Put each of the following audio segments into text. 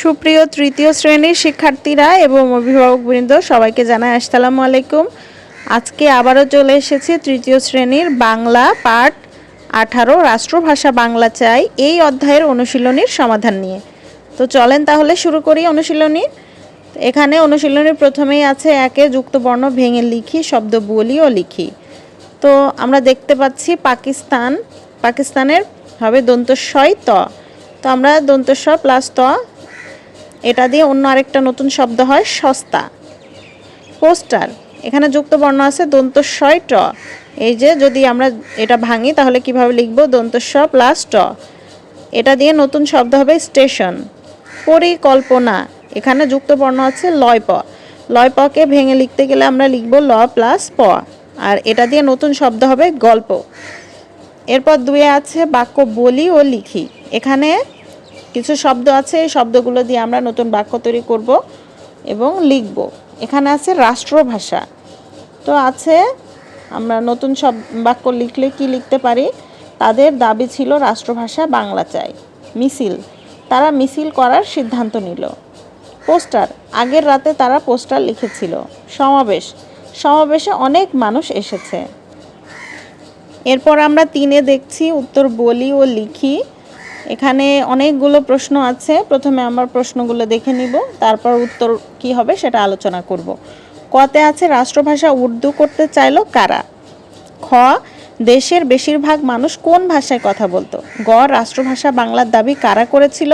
সুপ্রিয় তৃতীয় শ্রেণির শিক্ষার্থীরা এবং অভিভাবকবৃন্দ, সবাইকে জানাই আসসালামু আলাইকুম। আজকে আবারও চলে এসেছি তৃতীয় শ্রেণির বাংলা পাঠ আঠারো রাষ্ট্রভাষা বাংলা চাই, এই অধ্যায়ের অনুশীলনীর সমাধান নিয়ে। তো চলেন তাহলে শুরু করি অনুশীলনী। এখানে অনুশীলনীর প্রথমেই আছে একে যুক্ত বর্ণ ভেঙে লিখি, শব্দ বলি ও লিখি। তো আমরা দেখতে পাচ্ছি পাকিস্তান, পাকিস্তানের হবে দন্তস্বয় ত। তো আমরা দন্তস্ব প্লাস ত এটা দিয়ে অন্য আরেকটা নতুন শব্দ হয় সস্তা। পোস্টার, এখানে যুক্ত বর্ণ আছে দন্তস্বয় ট। এই যে যদি আমরা এটা ভাঙি, তাহলে কীভাবে লিখব? দন্তস্ব প্লাস ট। এটা দিয়ে নতুন শব্দ হবে স্টেশন। পরিকল্পনা, এখানে যুক্ত বর্ণ আছে লয় প। লয় পকে ভেঙে লিখতে গেলে আমরা লিখব ল প্লাস প। আর এটা দিয়ে নতুন শব্দ হবে গল্প। এরপর দুয়ে আছে বাক্য বলি ও লিখি। এখানে কিছু শব্দ আছে, এই শব্দগুলো দিয়ে আমরা নতুন বাক্য তৈরি করব এবং লিখব। এখানে আছে রাষ্ট্রভাষা। তো আছে, আমরা নতুন সব বাক্য লিখলে কি লিখতে পারি? তাদের দাবি ছিল রাষ্ট্রভাষা বাংলা চাই। মিছিল। তারা মিছিল করার সিদ্ধান্ত নিল। পোস্টার। আগের রাতে তারা পোস্টার লিখেছিল। সমাবেশ। সমাবেশে অনেক মানুষ এসেছে। এরপর আমরা তিনে দেখছি, উত্তর বলি ও লিখি। এখানে অনেকগুলো প্রশ্ন আছে। প্রথমে আমার প্রশ্নগুলো দেখে নিব, তারপর উত্তর কি হবে সেটা আলোচনা করব। কতে আছে রাষ্ট্রভাষা উর্দু করতে চাইলো কারা? খ, দেশের বেশিরভাগ মানুষ কোন ভাষায় কথা বলতো? গ, রাষ্ট্রভাষা বাংলার দাবি কারা করেছিল?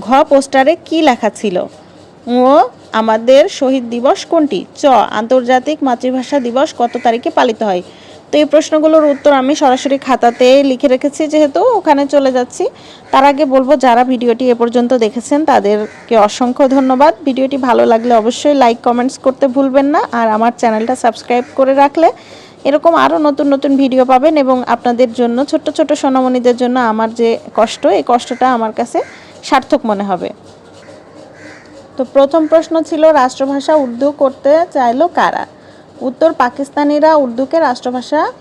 ঘ, পোস্টারে কি লেখা ছিল? ও আমাদের শহীদ দিবস কোনটি? চ, আন্তর্জাতিক মাতৃভাষা দিবস কত তারিখে পালিত হয়? তো এই প্রশ্নগুলোর উত্তর আমি সরাসরি খাতাতে লিখে রেখেছি, যেহেতু ওখানে চলে যাচ্ছি। তার আগে বলব, যারা ভিডিওটি এ পর্যন্ত দেখেছেন, তাদেরকে অসংখ্য ধন্যবাদ। ভিডিওটি ভালো লাগলে অবশ্যই লাইক, কমেন্টস করতে ভুলবেন না, আর আমার চ্যানেলটা সাবস্ক্রাইব করে রাখলে এরকম আরও নতুন নতুন ভিডিও পাবেন এবং আপনাদের জন্য, ছোট্ট ছোট্ট সোনামণিদের জন্য আমার যে কষ্ট, এই কষ্টটা আমার কাছে সার্থক মনে হবে। তো প্রথম প্রশ্ন ছিল, রাষ্ট্রভাষা উর্দু করতে চাইলো কারা? উত্তর পাকিস্তানিরা উর্দুকে রাষ্ট্রভাষা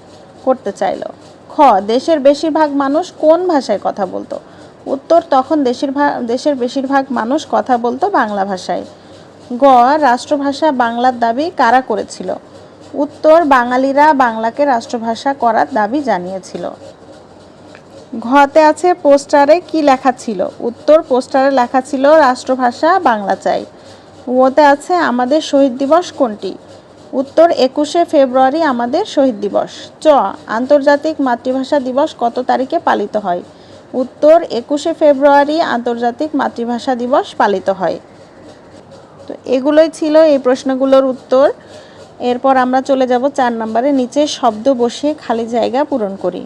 করতে চাইলো। খ, দেশের বেশিরভাগ মানুষ কোন ভাষায় কথা বলতো? উত্তর, তখন দেশের দেশের বেশিরভাগ মানুষ কথা বলতো বাংলা ভাষায়। গ, রাষ্ট্রভাষা বাংলার দাবি কারা করেছিল? উত্তর, বাঙালিরা বাংলাকে রাষ্ট্রভাষা করার দাবি জানিয়েছিল। ঘতে আছে পোস্টারে কি লেখা ছিল? উত্তর, পোস্টারে লেখা ছিল, রাষ্ট্রভাষা বাংলা চাই। ওতে আছে, আমাদের শহীদ দিবস কোনটি? উত্তর একুশে ফেব্রুয়ারি আমাদের শহীদ দিবস। চ, আন্তর্জাতিক মাতৃভাষা দিবস কত তারিখে পালিত হয়? উত্তর একুশে ফেব্রুয়ারি আন্তর্জাতিক মাতৃভাষা দিবস পালিত হয়। তো এগুলোই ছিল এই প্রশ্নগুলোর উত্তর। এরপর আমরা চলে যাব চার নম্বরে, নিচে শব্দ বসিয়ে খালি জায়গা পূরণ করি।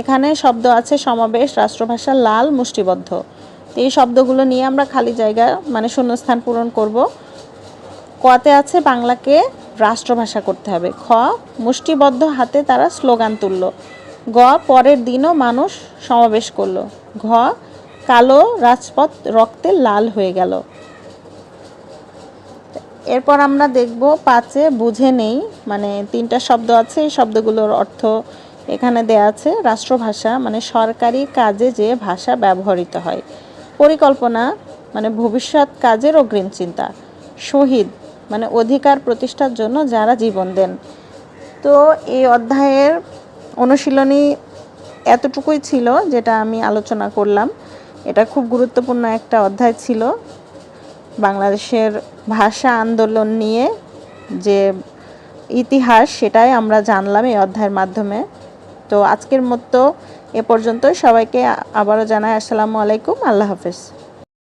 এখানে শব্দ আছে সমাবেশ, রাষ্ট্রভাষা লাল, মুষ্টিবদ্ধ। এই শব্দগুলো নিয়ে আমরা খালি জায়গা মানে শূন্যস্থান পূরণ করব। কতে আছে বাংলাকে রাষ্ট্রভাষা করতে হবে। খ, মুষ্টিবদ্ধ হাতে তারা স্লোগান তুলল। গ, পরের দিনও মানুষ সমাবেশ করল। ঘ, কালো রাজপথ রক্তে লাল হয়ে গেল। এরপর আমরা দেখব পাঁচে বুঝে নেই মানে তিনটা শব্দ আছে, এই শব্দগুলোর অর্থ এখানে দেয়া আছে, রাষ্ট্রভাষা মানে সরকারি কাজে যে ভাষা ব্যবহৃত হয়। পরিকল্পনা মানে ভবিষ্যৎ কাজের অগ্রিম চিন্তা। শহীদ মানে অধিকার প্রতিষ্ঠার জন্য যারা জীবন দেন। তো এই অধ্যায়ের অনুশীলনী এতটুকুই ছিল যেটা আমি আলোচনা করলাম। এটা খুব গুরুত্বপূর্ণ একটা অধ্যায় ছিল। বাংলাদেশের ভাষা আন্দোলন নিয়ে যে ইতিহাস সেটাই আমরা জানলাম এই অধ্যায়ের মাধ্যমে। তো আজকের মতো এ পর্যন্ত সবাইকে আবারও জানাই আসসালামু আলাইকুম। আল্লাহ হাফেজ।